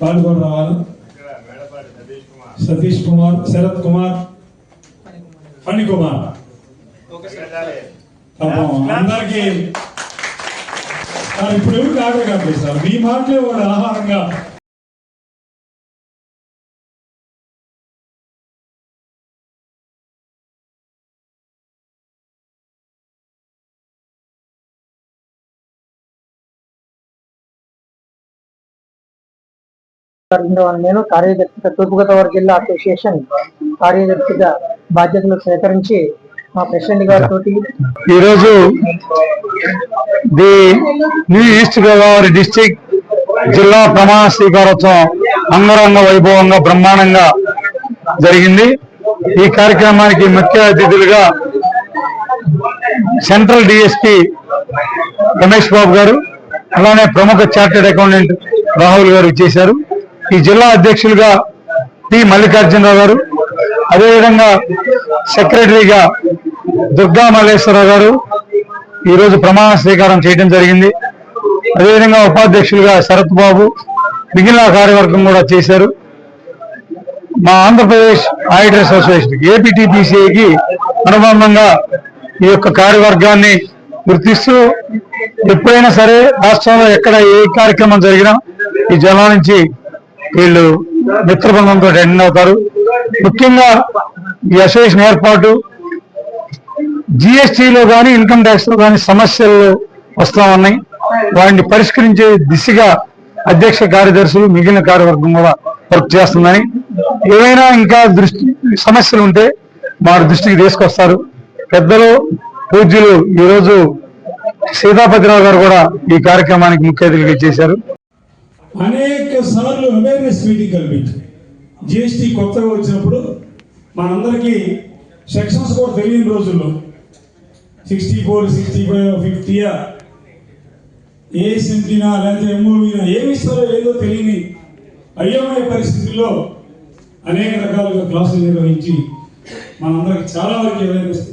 వాళ్ళు కూడా రావాలి సతీష్ కుమార్ శరత్ కుమార్ ఫణి కుమార్. పాపం అందరికీ ఇప్పుడు ఎవరు ఆకలి సార్? మీ మాటలే వాడు ఆహారంగా నేను కార్యదర్శిగా తూర్పుగోదావరి జిల్లా అసోసియేషన్ కార్యదర్శిగా బాధ్యతలు స్వీకరించి మా ప్రెసిడెంట్ గారితో ఈరోజు the new east Godavari district జిల్లా ప్రమాణ స్వీకారోత్సవం అంగరంగ వైభవంగా బ్రహ్మాండంగా జరిగింది. ఈ కార్యక్రమానికి ముఖ్య అతిథులుగా సెంట్రల్ డిఎస్పి రమేష్ బాబు గారు అలానే ప్రముఖ చార్టెడ్ అకౌంటెంట్ రాహుల్ గారు చేశారు ఈ జిల్లా అధ్యక్షులుగా టి మల్లికార్జునరావు గారు అదేవిధంగా సెక్రటరీగా దుర్గా మల్లేశ్వరరావు గారు ఈరోజు ప్రమాణ స్వీకారం చేయడం జరిగింది. అదేవిధంగా ఉపాధ్యక్షులుగా శరత్ బాబు మిగిలిన కార్యవర్గం కూడా చేశారు. మా ఆంధ్రప్రదేశ్ ఆడిటర్ అసోసియేషన్ ఏపీటీపీసీఐకి అనుబంధంగా ఈ యొక్క కార్యవర్గాన్ని గుర్తిస్తూ ఎప్పుడైనా సరే రాష్ట్రంలో ఎక్కడ ఏ కార్యక్రమం జరిగినా ఈ జిల్లా నుంచి వీళ్ళు మిత్రబృందంతో అటెండ్ అవుతారు. ముఖ్యంగా ఈ అసోసియేషన్ ఏర్పాటు జిఎస్టీలో కానీ ఇన్కమ్ ట్యాక్స్లో కానీ సమస్యలు వస్తా ఉన్నాయి. వాటిని పరిష్కరించే దిశగా అధ్యక్ష కార్యదర్శులు మిగిలిన కార్యవర్గం కూడా వర్క్ చేస్తుందని. ఏవైనా ఇంకా దృష్టి సమస్యలు ఉంటే మా దృష్టికి తీసుకొస్తారు. పెద్దలు పూజ్యులు ఈరోజు సీతాపతిరావు గారు కూడా ఈ కార్యక్రమానికి ముఖ్య అతిథిగా చేశారు. అనేక సార్లు అవేర్నెస్ మీటింగ్ కల్పించారు. జిఎస్టీ కొత్తగా వచ్చినప్పుడు మనందరికీ సెక్షన్స్ కూడా తెలియని రోజుల్లో సిక్స్టీ ఫోర్ సిక్స్టీ ఫైవ్ ఫిఫ్టీయా ఏ సెంటీనా లేకపోతే ఎంఓవీనా ఏమి ఇస్తారో ఏదో తెలియని అయోమయ పరిస్థితుల్లో అనేక రకాలుగా క్లాసులు నిర్వహించి మనందరికి చాలా వరకు అవేర్నెస్